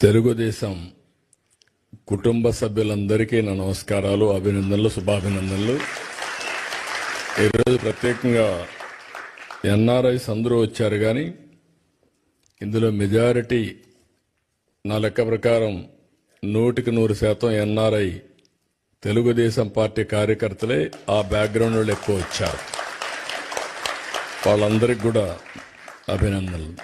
తెలుగుదేశం కుటుంబ సభ్యులందరికీ నా నమస్కారాలు అభినందనలు శుభాభినందనలు. ఈరోజు ప్రత్యేకంగా ఎన్ఆర్ఐస్ అందరూ వచ్చారు కానీ ఇందులో మెజారిటీ నా లెక్క ప్రకారం నూటికి నూరు శాతం ఎన్ఆర్ఐ తెలుగుదేశం పార్టీ కార్యకర్తలే ఆ బ్యాక్గ్రౌండ్ వాళ్ళు ఎక్కువ వచ్చారు. వాళ్ళందరికీ కూడా అభినందనలు.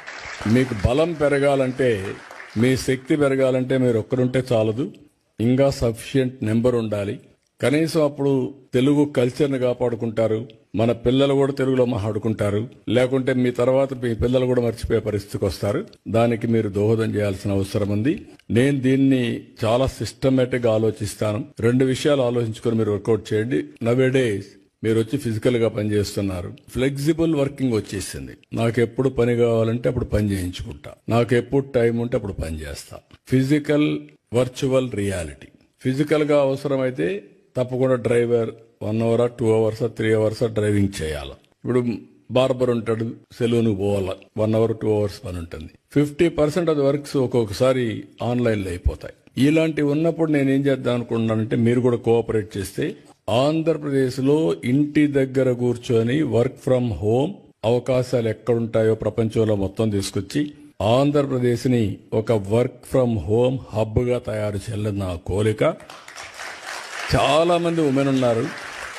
మీకు బలం పెరగాలంటే మీ శక్తి పెరగాలంటే మీరు ఒక్కరుంటే చాలదు. ఇంకా సఫిషియంట్ నెంబర్ ఉండాలి. కనీసం అప్పుడు తెలుగు కల్చర్ని కాపాడుకుంటారు. మన పిల్లలు కూడా తెలుగులో మాట్లాడుకుంటారు. లేకుంటే మీ తర్వాత మీ పిల్లలు కూడా మర్చిపోయే పరిస్థితికి వస్తారు. దానికి మీరు దోహదం చేయాల్సిన అవసరం ఉంది. నేను దీన్ని చాలా సిస్టమేటిక్గా ఆలోచిస్తాను. రెండు విషయాలు ఆలోచించుకొని మీరు వర్కౌట్ చేయండి. నవే డేస్ మీరు వచ్చి ఫిజికల్గా పనిచేస్తున్నారు ఫ్లెక్సిబుల్ వర్కింగ్ వచ్చేసింది. నాకు ఎప్పుడు పని కావాలంటే అప్పుడు పని చేయించుకుంటా. నాకు ఎప్పుడు టైం ఉంటే అప్పుడు పని చేస్తా. Physical virtual reality. ఫిజికల్గా అవసరమైతే తప్పకుండా driver one hour two hours three hours driving చేయాలి. ఇప్పుడు బార్బర్ ఉంటాడు సెలూన్కి పోవాలి. వన్ అవర్ టూ అవర్స్ పని ఉంటుంది. ఫిఫ్టీ పర్సెంట్ అది వర్క్స్ ఒక్కొక్కసారి ఆన్లైన్లో అయిపోతాయి. ఇలాంటివి ఉన్నప్పుడు నేను ఏం చేద్దాం అనుకుంటున్నానంటే మీరు కూడా కోఆపరేట్ చేస్తే ఆంధ్రప్రదేశ్లో ఇంటి దగ్గర కూర్చొని వర్క్ ఫ్రం హోమ్ అవకాశాలు ఎక్కడుంటాయో ప్రపంచంలో మొత్తం తీసుకొచ్చి ఆంధ్రప్రదేశ్ని ఒక వర్క్ ఫ్రం హోమ్ హబ్గా తయారు చేయాలని నా కోరిక. చాలామంది ఉమెన్ ఉన్నారు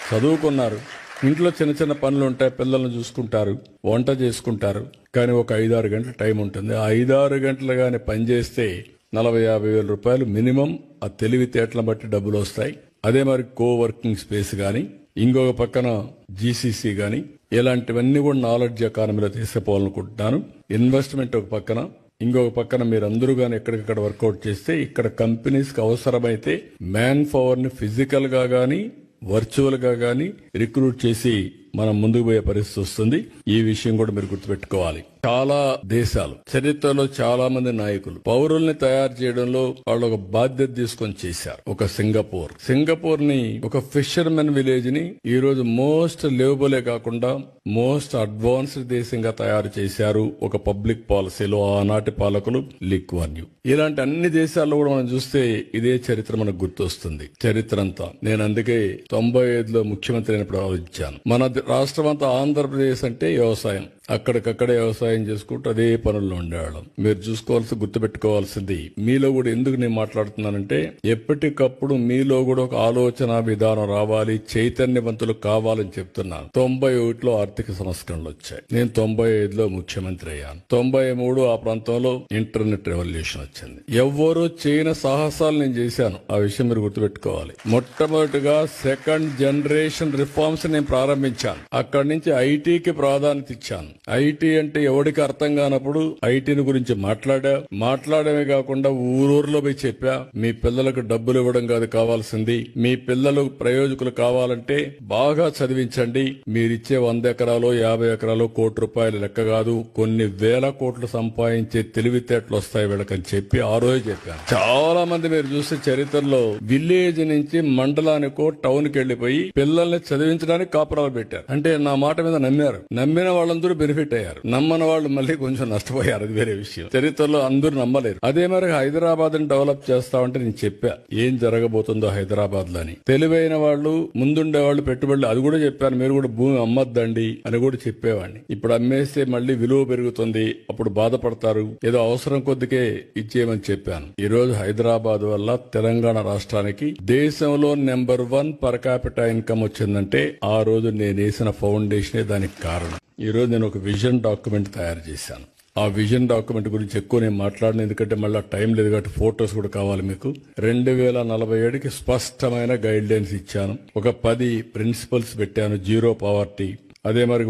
చదువుకున్నారు ఇంట్లో చిన్న చిన్న పనులు ఉంటాయి పిల్లల్ని చూసుకుంటారు వంట చేసుకుంటారు కానీ ఒక ఐదారు గంటల టైం ఉంటుంది. ఆ ఐదారు గంటలు కానీ పనిచేస్తే నలభై యాభై వేల రూపాయలు మినిమం ఆ తెలివితేటలను బట్టి డబ్బులు వస్తాయి. అదే మరి కో వర్కింగ్ స్పేస్ కానీ ఇంకొక పక్కన జీసీసీ కానీ ఇలాంటివన్నీ కూడా నాలెడ్జ్ ఎకానమీలో తీసుకుపోవాలనుకుంటున్నాను. ఇన్వెస్ట్మెంట్ ఒక పక్కన ఇంకొక పక్కన మీరు అందరూ కానీ ఎక్కడికక్కడ వర్కౌట్ చేస్తే ఇక్కడ కంపెనీస్కి అవసరమైతే మ్యాన్ పవర్ని ఫిజికల్గా గానీ వర్చువల్గా గానీ రిక్రూట్ చేసి మనం ముందుకు పోయే పరిస్థితి వస్తుంది. ఈ విషయం కూడా మీరు గుర్తుపెట్టుకోవాలి. చాలా దేశాలు చరిత్రలో చాలా మంది నాయకులు పౌరుల్ని తయారు చేయడంలో వాళ్ళు ఒక బాధ్యత తీసుకొని చేశారు. ఒక సింగపూర్. సింగపూర్ని ఒక ఫిషర్మెన్ విలేజ్ని ఈ రోజు మోస్ట్ లేబులే కాకుండా మోస్ట్ అడ్వాన్స్డ్ దేశంగా తయారు చేశారు ఒక పబ్లిక్ పాలసీలో ఆనాటి పాలకులు లిక్వాన్యూ. ఇలాంటి అన్ని దేశాల్లో కూడా మనం చూస్తే ఇదే చరిత్ర మనకు గుర్తొస్తుంది. చరిత్ర అంతా నేను అందుకే తొంభై ఐదులో ముఖ్యమంత్రి అయినప్పుడు ఆలోచించాను. మన రాష్ట్రం అంతా ఆంధ్రప్రదేశ్ అంటే వ్యవసాయం. అక్కడికక్కడే వ్యవసాయం చేసుకుంటూ అదే పనుల్లో ఉండేవాళ్ళం. మీరు చూసుకోవాల్సి గుర్తుపెట్టుకోవాల్సింది మీలో కూడా ఎందుకు నేను మాట్లాడుతున్నానంటే ఎప్పటికప్పుడు మీలో కూడా ఒక ఆలోచన విధానం రావాలి చైతన్యవంతులు కావాలని చెప్తున్నాను తొంభై ఒకటిలో ఆర్థిక సంస్కరణలు వచ్చాయి. నేను తొంభై ఐదులో ముఖ్యమంత్రి అయ్యాను. తొంభై మూడు ఆ ప్రాంతంలో ఇంటర్నెట్ రెవల్యూషన్ వచ్చింది. ఎవ్వరూ చేయని సాహసాలు నేను చేశాను. ఆ విషయం మీరు గుర్తుపెట్టుకోవాలి. మొట్టమొదటిగా సెకండ్ జనరేషన్ రిఫార్మ్స్ నేను ప్రారంభించాను. అక్కడి నుంచి ఐటీకి ప్రాధాన్యత ఇచ్చాను. ఐటీ అంటే ఎవడికి అర్థం కానప్పుడు ఐటీని గురించి మాట్లాడా? మాట్లాడమే కాకుండా ఊరూరులో పోయి చెప్పా మీ పిల్లలకు డబ్బులు ఇవ్వడం కాదు కావాల్సింది. మీ పిల్లలు ప్రయోజకులు కావాలంటే బాగా చదివించండి. మీరిచ్చే వంద ఎకరాలు యాభై ఎకరాలు కోటి రూపాయలు లెక్క కాదు. కొన్ని వేల కోట్లు సంపాదించే తెలివితేటలు వస్తాయి వీళ్ళకని చెప్పి ఆ రోజు చెప్పాను చాలా మంది మీరు చూస్తే చరిత్రలో విలేజ్ నుంచి మండలానికో టౌన్కి వెళ్ళిపోయి పిల్లల్ని చదివించడానికి కాపురాలు పెట్టారు. అంటే నా మాట మీద నమ్మారు. నమ్మిన వాళ్ళందరూ బెనిఫిట్ అయ్యారు. నమ్మని వాళ్ళు మళ్ళీ కొంచెం నష్టపోయారు. అది వేరే విషయం. చరిత్రలో అందరూ నమ్మలేరు. అదే మరి హైదరాబాద్ని డెవలప్ చేస్తామంటే నేను చెప్పా ఏం జరగబోతుందో హైదరాబాద్లో అని. తెలివైన వాళ్ళు ముందుండే వాళ్ళు పెట్టుబడులు అది కూడా చెప్పాను. మీరు కూడా భూమి అమ్మద్దండి అని కూడా చెప్పేవాడిని. ఇప్పుడు అమ్మేస్తే మళ్ళీ విలువ పెరుగుతుంది. అప్పుడు బాధపడతారు. ఏదో అవసరం కొద్దికే ఇచ్చేయమని చెప్పాను. ఈ రోజు హైదరాబాద్ వల్ల తెలంగాణ రాష్ట్రానికి దేశంలో number one per capital income వచ్చిందంటే ఆ రోజు నేను వేసిన ఫౌండేషనే దానికి కారణం. ఈరోజు నేను ఒక విజన్ డాక్యుమెంట్ తయారు చేశాను. ఆ విజన్ డాక్యుమెంట్ గురించి ఎక్కువ నేను మాట్లాడిన ఎందుకంటే మళ్ళీ టైం లేదు కాబట్టి ఫోటోస్ కూడా కావాలి మీకు. రెండు వేల నలభై ఏడుకి స్పష్టమైన గైడ్ లైన్స్ ఇచ్చాను. ఒక పది ప్రిన్సిపల్స్ పెట్టాను జీరో పవర్టీ అదే మరి